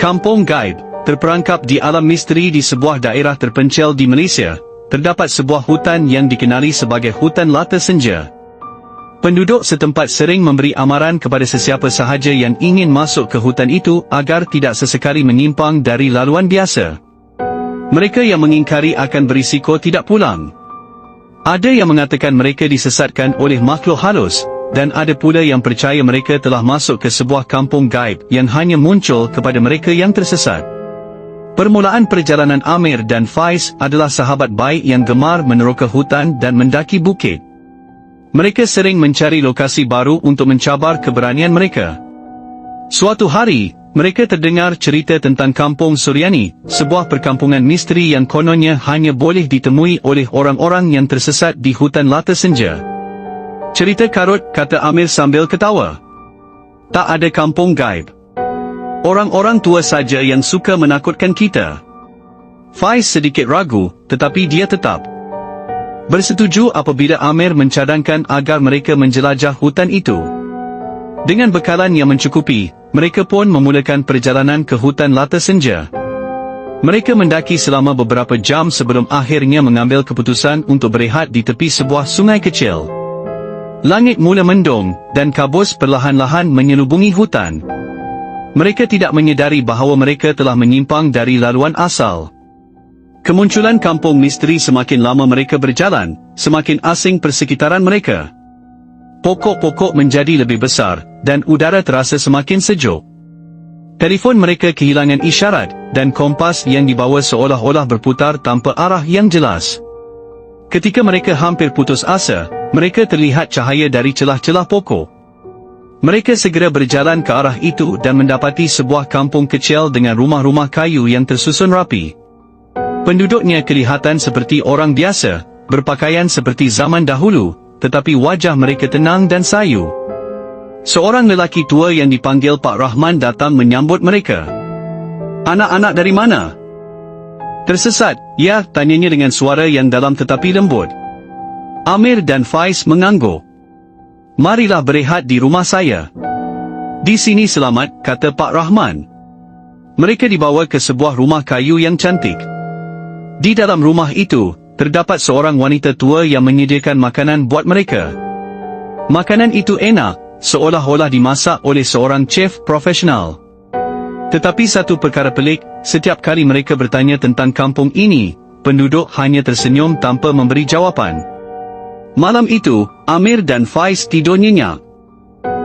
Kampung Gaib, terperangkap di alam misteri di sebuah daerah terpencil di Malaysia, terdapat sebuah hutan yang dikenali sebagai hutan lata senja. Penduduk setempat sering memberi amaran kepada sesiapa sahaja yang ingin masuk ke hutan itu agar tidak sesekali menyimpang dari laluan biasa. Mereka yang mengingkari akan berisiko tidak pulang. Ada yang mengatakan mereka disesatkan oleh makhluk halus, dan ada pula yang percaya mereka telah masuk ke sebuah kampung gaib yang hanya muncul kepada mereka yang tersesat. Permulaan perjalanan Amir dan Faiz adalah sahabat baik yang gemar meneroka hutan dan mendaki bukit. Mereka sering mencari lokasi baru untuk mencabar keberanian mereka. Suatu hari, mereka terdengar cerita tentang Kampung Suryani, sebuah perkampungan misteri yang kononnya hanya boleh ditemui oleh orang-orang yang tersesat di hutan lata senja. Cerita karut, kata Amir sambil ketawa. Tak ada kampung gaib. Orang-orang tua saja yang suka menakutkan kita. Faiz sedikit ragu, tetapi dia tetap bersetuju apabila Amir mencadangkan agar mereka menjelajah hutan itu. Dengan bekalan yang mencukupi, mereka pun memulakan perjalanan ke hutan Lata Senja. Mereka mendaki selama beberapa jam sebelum akhirnya mengambil keputusan untuk berehat di tepi sebuah sungai kecil. Langit mula mendung, dan kabus perlahan-lahan menyelubungi hutan. Mereka tidak menyedari bahawa mereka telah menyimpang dari laluan asal. Kemunculan kampung misteri semakin lama mereka berjalan, semakin asing persekitaran mereka. Pokok-pokok menjadi lebih besar, dan udara terasa semakin sejuk. Telefon mereka kehilangan isyarat, dan kompas yang dibawa seolah-olah berputar tanpa arah yang jelas. Ketika mereka hampir putus asa, mereka terlihat cahaya dari celah-celah pokok. Mereka segera berjalan ke arah itu dan mendapati sebuah kampung kecil dengan rumah-rumah kayu yang tersusun rapi. Penduduknya kelihatan seperti orang biasa, berpakaian seperti zaman dahulu, tetapi wajah mereka tenang dan sayu. Seorang lelaki tua yang dipanggil Pak Rahman datang menyambut mereka. Anak-anak dari mana? Tersesat, ya, tanyanya dengan suara yang dalam tetapi lembut. Amir dan Faiz mengangguk. Marilah berehat di rumah saya. Di sini selamat, kata Pak Rahman. Mereka dibawa ke sebuah rumah kayu yang cantik. Di dalam rumah itu, terdapat seorang wanita tua yang menyediakan makanan buat mereka. Makanan itu enak, seolah-olah dimasak oleh seorang chef profesional. Tetapi satu perkara pelik, setiap kali mereka bertanya tentang kampung ini, penduduk hanya tersenyum tanpa memberi jawapan. Malam itu, Amir dan Faiz tidur nyenyak.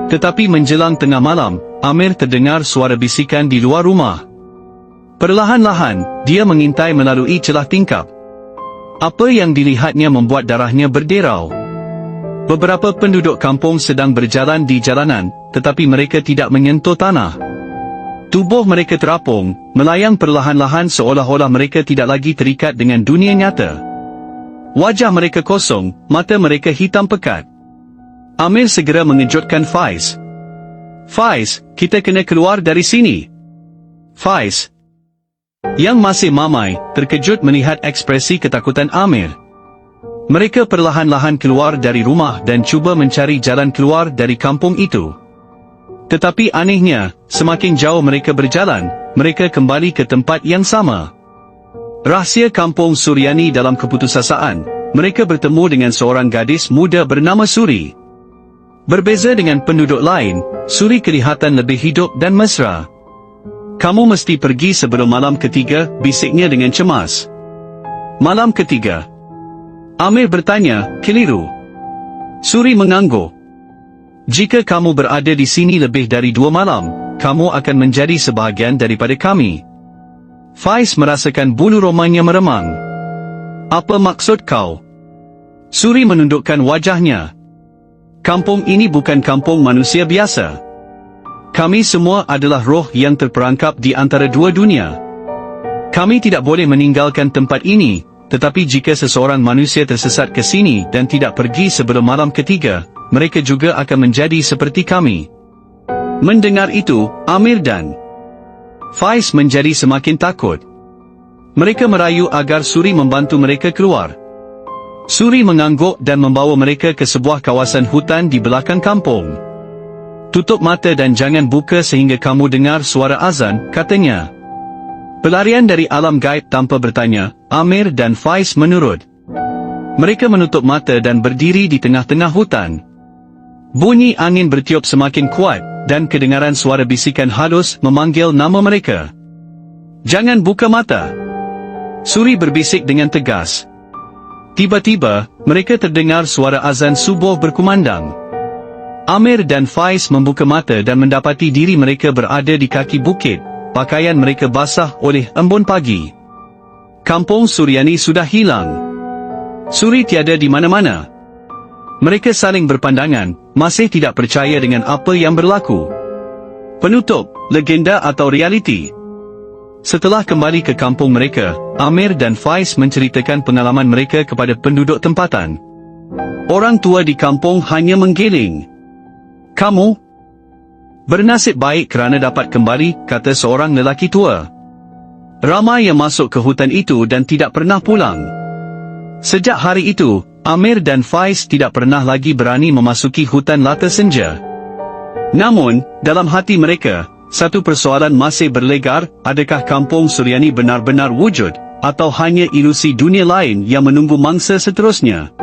Tetapi menjelang tengah malam, Amir terdengar suara bisikan di luar rumah. Perlahan-lahan, dia mengintai melalui celah tingkap. Apa yang dilihatnya membuat darahnya berderau. Beberapa penduduk kampung sedang berjalan di jalanan, tetapi mereka tidak menyentuh tanah. Tubuh mereka terapung, melayang perlahan-lahan seolah-olah mereka tidak lagi terikat dengan dunia nyata. Wajah mereka kosong, mata mereka hitam pekat. Amir segera mengejutkan Faiz. Faiz, kita kena keluar dari sini. Faiz, yang masih mamai, terkejut melihat ekspresi ketakutan Amir. Mereka perlahan-lahan keluar dari rumah dan cuba mencari jalan keluar dari kampung itu. Tetapi anehnya, semakin jauh mereka berjalan, mereka kembali ke tempat yang sama. Rahsia kampung Suryani dalam keputusasaan, mereka bertemu dengan seorang gadis muda bernama Suri. Berbeza dengan penduduk lain, Suri kelihatan lebih hidup dan mesra. Kamu mesti pergi sebelum malam ketiga, bisiknya dengan cemas. Malam ketiga. Amir bertanya, keliru. Suri mengangguk. Jika kamu berada di sini lebih dari dua malam, kamu akan menjadi sebahagian daripada kami. Faiz merasakan bulu romanya meremang. Apa maksud kau? Suri menundukkan wajahnya. Kampung ini bukan kampung manusia biasa. Kami semua adalah roh yang terperangkap di antara dua dunia. Kami tidak boleh meninggalkan tempat ini, tetapi jika seseorang manusia tersesat ke sini dan tidak pergi sebelum malam ketiga, mereka juga akan menjadi seperti kami. Mendengar itu, Amir dan Faiz menjadi semakin takut. Mereka merayu agar Suri membantu mereka keluar. Suri mengangguk dan membawa mereka ke sebuah kawasan hutan di belakang kampung. Tutup mata dan jangan buka sehingga kamu dengar suara azan, katanya. Pelarian dari alam gaib tanpa bertanya, Amir dan Faiz menurut. Mereka menutup mata dan berdiri di tengah-tengah hutan. Bunyi angin bertiup semakin kuat, dan kedengaran suara bisikan halus memanggil nama mereka. Jangan buka mata. Suri berbisik dengan tegas. Tiba-tiba, mereka terdengar suara azan subuh berkumandang. Amir dan Faiz membuka mata dan mendapati diri mereka berada di kaki bukit, pakaian mereka basah oleh embun pagi. Kampung Suryani sudah hilang. Suri tiada di mana-mana. Mereka saling berpandangan, masih tidak percaya dengan apa yang berlaku. Penutup, legenda atau realiti? Setelah kembali ke kampung mereka, Amir dan Faiz menceritakan pengalaman mereka kepada penduduk tempatan. Orang tua di kampung hanya menggiling. Kamu? Bernasib baik kerana dapat kembali, kata seorang lelaki tua. Ramai yang masuk ke hutan itu dan tidak pernah pulang. Sejak hari itu, Amir dan Faiz tidak pernah lagi berani memasuki hutan Lata Senja. Namun, dalam hati mereka, satu persoalan masih berlegar, adakah kampung Suryani benar-benar wujud, atau hanya ilusi dunia lain yang menunggu mangsa seterusnya?